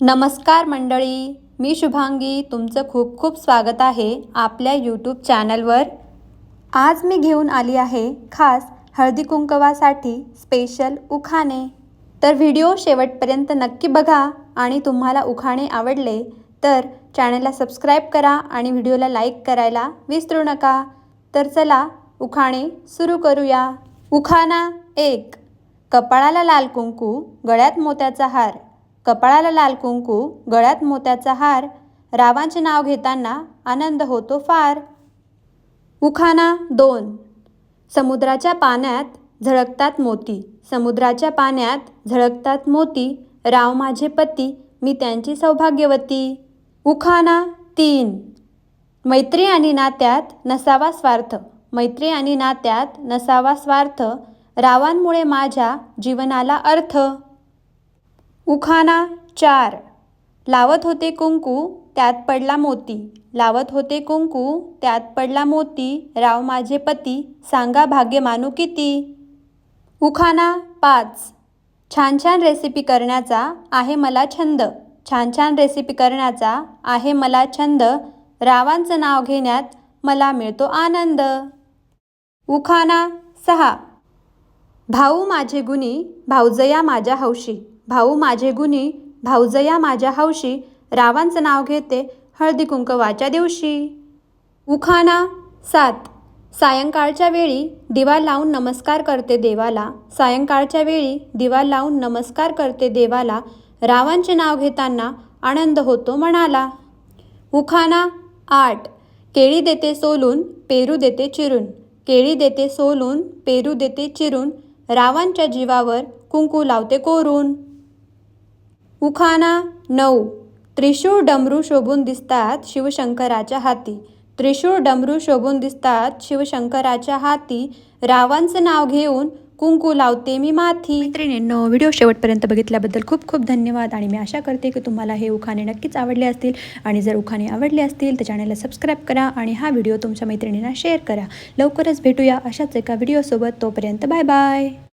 नमस्कार मंडळी मी शुभांगी. तुमचं खूप खूप स्वागत आहे आपल्या यूट्यूब चॅनलवर. आज मी घेऊन आली आहे खास हळदी कुंकवासाठी स्पेशल उखाणे. तर व्हिडिओ शेवटपर्यंत नक्की बघा आणि तुम्हाला उखाणे आवडले तर चॅनलला सबस्क्राईब करा आणि व्हिडिओला लाईक करायला विसरू नका. तर चला उखाणे सुरू करूया. उखाणा एक. कपाळाला लाल कुंकू गळ्यात मोत्याचा हार. कपाळाला लाल कुंकू गळ्यात मोत्याचा हार रावांचे नाव घेताना आनंद होतो फार. उखाणा दोन. समुद्राच्या पाण्यात झळकतात मोती. समुद्राच्या पाण्यात झळकतात मोती. राव माझे पती मी त्यांची सौभाग्यवती. उखाणा तीन. मैत्री आणि नात्यात नसावा स्वार्थ. मैत्री आणि नात्यात नसावा स्वार्थ. रावांमुळे माझ्या जीवनाला अर्थ. उखाणा चार. लावत होते कुंकू त्यात पडला मोती. लावत होते कुंकू त्यात पडला मोती. राव माझे पती सांगा भाग्य मानू किती? उखाणा पाच. छान छान रेसिपी करण्याचा आहे मला छंद. छान छान रेसिपी करण्याचा आहे मला छंद. रावांचं नाव घेण्यात मला मिळतो आनंद. उखाणा सहा. भाऊ माझे गुणी भाऊजया माझ्या हौशी. भाऊ माझे गुणी भाऊजया माझ्या हौशी रावांचं नाव घेते हळदी कुंकवाच्या दिवशी. उखाणा सात. सायंकाळच्या वेळी दिवा लावून नमस्कार करते देवाला. सायंकाळच्या वेळी दिवा लावून नमस्कार करते देवाला. रावांचे नाव घेताना आनंद होतो म्हणाला उखाणा आठ. केळी देते सोलून पेरू देते चिरून. केळी देते सोलून पेरू देते चिरून. रावांच्या जीवावर कुंकू लावते कोरून. उखाणा नऊ. त्रिशूळ डमरू शोभून दिसतात शिवशंकराच्या हाती. त्रिशूळ डमरू शोभून दिसतात शिवशंकराच्या हाती. रावांचं नाव घेऊन कुंकू लावते मी माथी. मैत्रिणींनो व्हिडिओ शेवटपर्यंत बघितल्याबद्दल खूप खूप धन्यवाद आणि मी आशा करते की तुम्हाला हे उखाणे नक्कीच आवडले असतील. आणि जर उखाणे आवडले असतील तर चॅनलला सबस्क्राईब करा आणि हा व्हिडिओ तुमच्या मैत्रिणींना शेअर करा. लवकरच भेटूया अशाच एका व्हिडिओसोबत. तोपर्यंत बाय बाय.